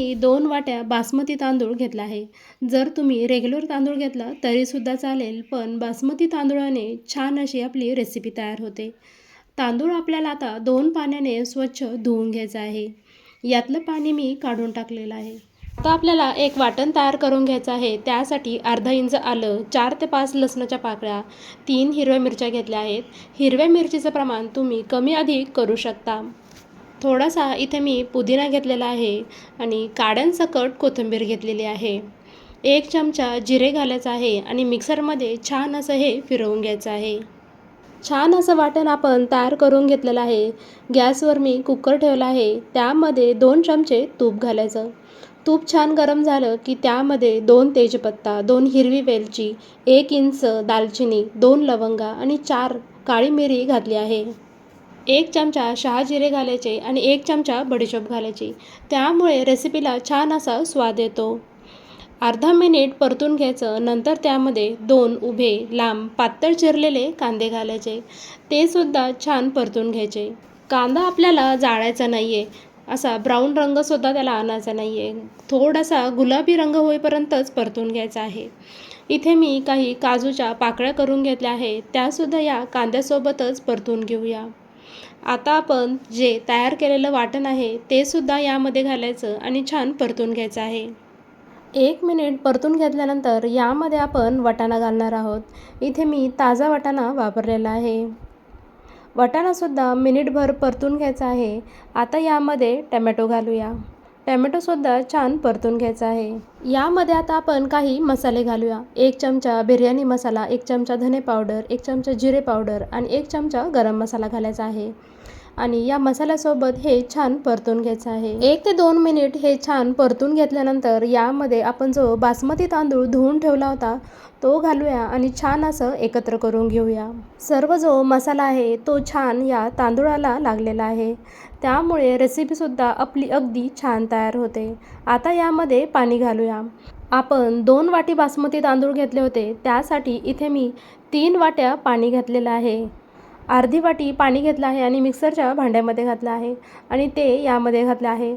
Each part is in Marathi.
मी दोन वाट्या बासमती तांदूळ घेतला आहे. जर तुम्ही रेग्युलर तांदूळ घेतला तरीसुद्धा चालेल पण बासमती तांदूळाने छान अशी आपली रेसिपी तयार होते. तांदूळ आपल्याला आता दोन पाण्याने स्वच्छ धुवून घ्यायचं आहे. यातलं पाणी मी काढून टाकलेलं आहे. आता आपल्याला एक वाटण तयार करून घ्यायचं आहे. त्यासाठी अर्धा इंच आलं चार ते पाच लसणाच्या पाकळ्या तीन हिरव्या मिरच्या घेतल्या आहेत. हिरव्या मिरचीचं प्रमाण तुम्ही कमी अधिक करू शकता. थोडासा इथे मी पुदिना घेतलेला आहे आणि काड्यांसकट कोथिंबीर घेतलेली आहे. एक चमचा जिरे घालायचं आहे आणि मिक्सरमध्ये छान असं हे फिरवून घ्यायचं आहे. छान असं वाटण आपण तयार करून घेतलेलं आहे. गॅसवर मी कुकर ठेवला आहे. त्यामध्ये दोन चमचे तूप घालायचं. तूप छान गरम झालं की त्यामध्ये दोन तेजपत्ता दोन हिरवी वेलची एक इंच दालचिनी दोन लवंगा आणि चार काळी मिरी घातली आहे. एक चमचा शहाजिरे घालायचे आणि एक चमचा बडीशोप घालायची. त्यामुळे रेसिपीला छान असा स्वाद येतो. अर्धा मिनिट परतून घ्यायचं. नंतर त्यामध्ये दोन उभे लांब पातळ चिरलेले कांदे घालायचे. ते सुद्धा छान परतून घ्यायचे. कांदा आपल्याला जाळायचा नाही आहे असा ब्राऊन रंगसुद्धा त्याला आणायचा नाही आहे थोडासा गुलाबी रंग होईपर्यंतच परतून घ्यायचा आहे. इथे मी काही काजूच्या पाकळ्या करून घेतल्या आहेत. त्यासुद्धा या कांद्यासोबतच परतून घेऊया. आता आपण जे तयार केलेलं वाटण आहे ते सुद्धा यामध्ये घालायचं आणि छान परतून घ्यायचं आहे. एक मिनिट परतून घेतल्यानंतर यामध्ये आपण वाटाणा घालणार आहोत. इथे मी ताजा वाटाणा वापरलेला आहे. वाटाणासुद्धा मिनिटभर परतून घ्यायचा आहे. आता यामध्ये टमॅटो घालूया. टॅमॅटोसुद्धा छान परतून घ्यायचा आहे. यामध्ये आता आपण काही मसाले घालूया. एक चमचा बिर्याणी मसाला एक चमचा धने पावडर एक चमचा जिरे पावडर आणि एक चमचा गरम मसाला घालायचा आहे. आणि या मसाल्यासोबत हे छान परतून घ्यायचं आहे. एक ते दोन मिनिट हे छान परतून घेतल्यानंतर यामध्ये आपण जो बासमती तांदूळ धुवून ठेवला होता तो घालूया आणि छान असं एकत्र करून घेऊया. सर्व जो मसाला आहे तो छान या तांदूळाला लागलेला आहे. त्यामुळे रेसिपीसुद्धा आपली अगदी छान तयार होते. आता यामध्ये पाणी घालूया. आपण दोन वाटी बासमती तांदूळ घेतले होते. त्यासाठी इथे मी तीन वाट्या पाणी घातलेलं आहे. अर्धी वाटी पाणी घेतलं आहे आणि मिक्सरच्या भांड्यामध्ये घातलं आहे आणि ते यामध्ये घातलं आहे.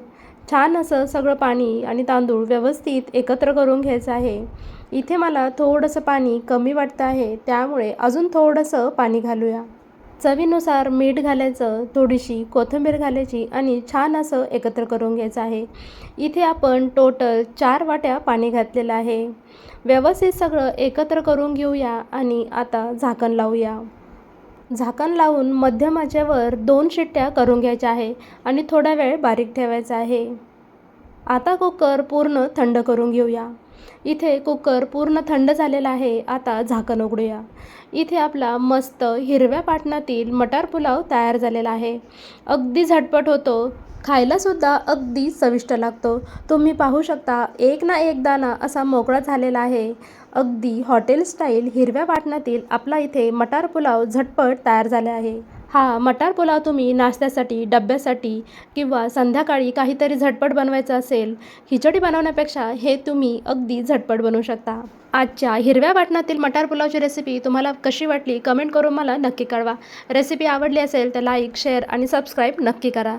छान असं सगळं पाणी आणि तांदूळ व्यवस्थित एकत्र करून घ्यायचं आहे. इथे मला थोडंसं पाणी कमी वाटतं आहे. त्यामुळे अजून थोडंसं पाणी घालूया. चवीनुसार मीठ घालायचं थोडीशी कोथिंबीर घालायची आणि छान असं एकत्र करून घ्यायचं आहे. इथे आपण टोटल चार वाट्या पाणी घातलेलं आहे. व्यवस्थित सगळं एकत्र करून घेऊया आणि आता झाकण लावूया. झाकण लावून मध्यम आचेवर दोन शिट्ट्या करून घ्यायच्या आहे आणि थोडा वेळ बारीक ठेवायचा आहे. आता कुकर पूर्ण थंड करून घेऊया. इथे कुकर पूर्ण थंड झालेला आहे आता झाकण उघडूया. इथे आपला मस्त हिरव्या पाटणातील मटार पुलाव तयार झालेला आहे. अगदी झटपट होतो. खायलासुद्धा अगदी चविष्ट लागतो. तुम्ही पाहू शकता एक ना एक दाना असा मोकळा झालेला आहे. अगदी हॉटेल स्टाईल हिरव्या वाटणातील आपला इथे मटार पुलाव झटपट तयार झाला आहे. हा मटार पुलाव तुम्ही नाश्त्यासाठी डब्यासाठी किंवा संध्याकाळी काहीतरी झटपट बनवायचं असेल खिचडी बनवण्यापेक्षा हे तुम्ही अगदी झटपट बनवू शकता. आजच्या हिरव्या वाटणातील मटार पुलावची रेसिपी तुम्हाला कशी वाटली कमेंट करून मला नक्की कळवा. रेसिपी आवडली असेल तर लाईक शेअर आणि सबस्क्राईब नक्की करा.